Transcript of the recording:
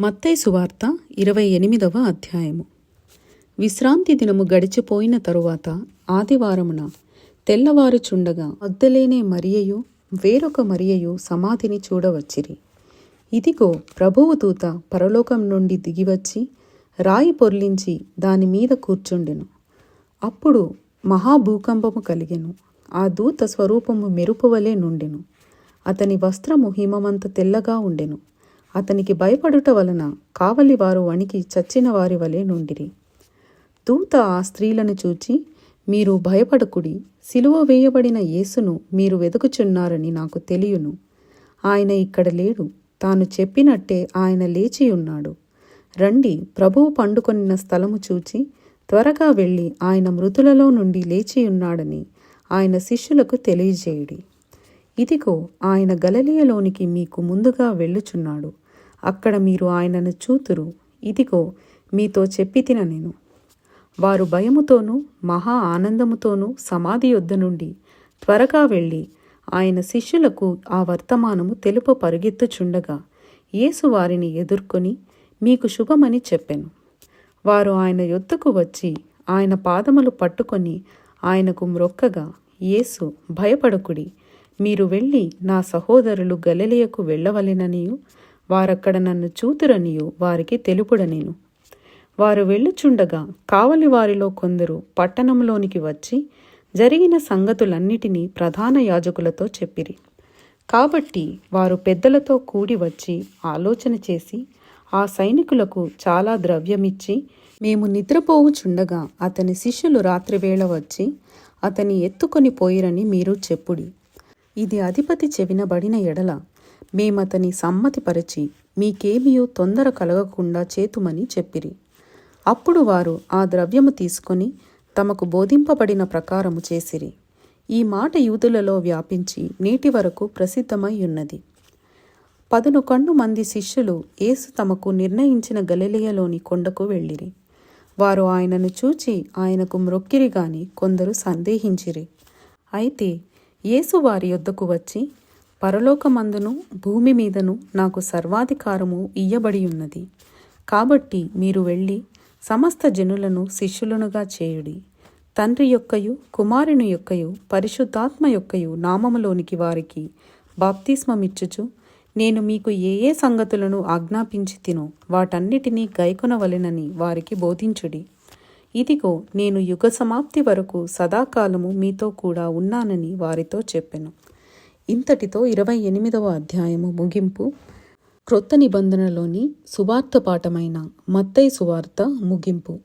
మత్తై సువార్త ఇరవై ఎనిమిదవ అధ్యాయము. విశ్రాంతి దినము గడిచిపోయిన తరువాత ఆదివారమున తెల్లవారుచుండగా అద్దలేనే మరియయు వేరొక మరియయు సమాధిని చూడవచ్చిరి. ఇదిగో ప్రభువు దూత పరలోకం నుండి దిగివచ్చి రాయి పొర్లించి దాని మీద కూర్చుండెను. అప్పుడు మహాభూకంపము కలిగెను. ఆ దూత స్వరూపము మెరుపువలే నుండెను. అతని వస్త్రము హిమమంత తెల్లగా ఉండెను. అతనికి భయపడుట వలన కావలివారు వణికి చచ్చిన వారి వలె నుండిరి. దూత ఆ స్త్రీలను చూచి మీరు భయపడకుడి. సిలువ వేయబడిన యేసును మీరు వెతుకుచున్నారని నాకు తెలియను. ఆయన ఇక్కడ లేడు. తాను చెప్పినట్టే ఆయన లేచి ఉన్నాడు. రండి ప్రభువు పండుకొనిన స్థలము చూచి త్వరగా వెళ్ళి ఆయన మృతులలో నుండి లేచి ఉన్నాడని ఆయన శిష్యులకు తెలియజేయుడి. ఇదిగో ఆయన గలలియలోనికి మీకు ముందుగా వెళ్ళుచున్నాడు. అక్కడ మీరు ఆయనను చూతురు. ఇదిగో మీతో చెప్పి తిన నేను. వారు భయముతోనూ మహా ఆనందముతోనూ సమాధి యొద్ద నుండి త్వరగా వెళ్ళి ఆయన శిష్యులకు ఆ వర్తమానము తెలుపు పరుగెత్తుచుండగా యేసు వారిని ఎదుర్కొని మీకు శుభమని చెప్పాను. వారు ఆయన యొద్దకు వచ్చి ఆయన పాదములు పట్టుకొని ఆయనకు మ్రొక్కగా యేసు భయపడకుడి. మీరు వెళ్ళి నా సహోదరులు గలలియకు వెళ్ళవలెననియు. వారక్కడ నన్ను చూతురనియు వారికి తెలుపుడనేను. వారు వెళ్ళుచుండగా కావలి వారిలో కొందరు పట్టణంలోనికి వచ్చి జరిగిన సంగతులన్నిటినీ ప్రధాన యాజకులతో చెప్పిరి. కాబట్టి వారు పెద్దలతో కూడి వచ్చి ఆలోచన చేసి ఆ సైనికులకు చాలా ద్రవ్యమిచ్చి మేము నిద్రపోవుచుండగా అతని శిష్యులు రాత్రివేళ వచ్చి అతని ఎత్తుకొని పోయిరని మీరు చెప్పుడి. ఇది అధిపతి చెవినబడిన ఎడల. మేమతని సమ్మతిపరచి మీకేమియో తొందర కలగకుండా చేతుమని చెప్పిరి. అప్పుడు వారు ఆ ద్రవ్యము తీసుకొని తమకు బోధింపబడిన ప్రకారము చేసిరి. ఈ మాట యూదులలో వ్యాపించి నేటి వరకు ప్రసిద్ధమై ఉన్నది పదునొకండు మంది శిష్యులు యేసు తమకు నిర్ణయించిన గలలియలోని కొండకు వెళ్ళిరి. వారు ఆయనను చూచి ఆయనకు మ్రొక్కిరి గాని కొందరు సందేహించిరి. అయితే యేసు వారి యొద్దకు వచ్చి పరలోకమందును భూమి మీదను నాకు సర్వాధికారము ఇయ్యబడి ఉన్నది కాబట్టి మీరు వెళ్ళి సమస్త జనులను శిష్యులనుగా చేయుడి. తండ్రి యొక్కయు కుమారుని యొక్కయు పరిశుద్ధాత్మ యొక్కయు నామములోనికి వారికి బాప్తిస్మమిచ్చుచు నేను మీకు ఏ ఏ సంగతులను ఆజ్ఞాపించి తినో వాటన్నిటినీ గైకొనవలెనని వారికి బోధించుడి. ఇదిగో నేను యుగ సమాప్తి వరకు సదాకాలము మీతో కూడా ఉన్నానని వారితో చెప్పెను. ఇంతటితో ఇరవై ఎనిమిదవ అధ్యాయము ముగింపు. క్రొత్త నిబంధనలోని సువార్త పాఠమైన మత్తై సువార్త ముగింపు.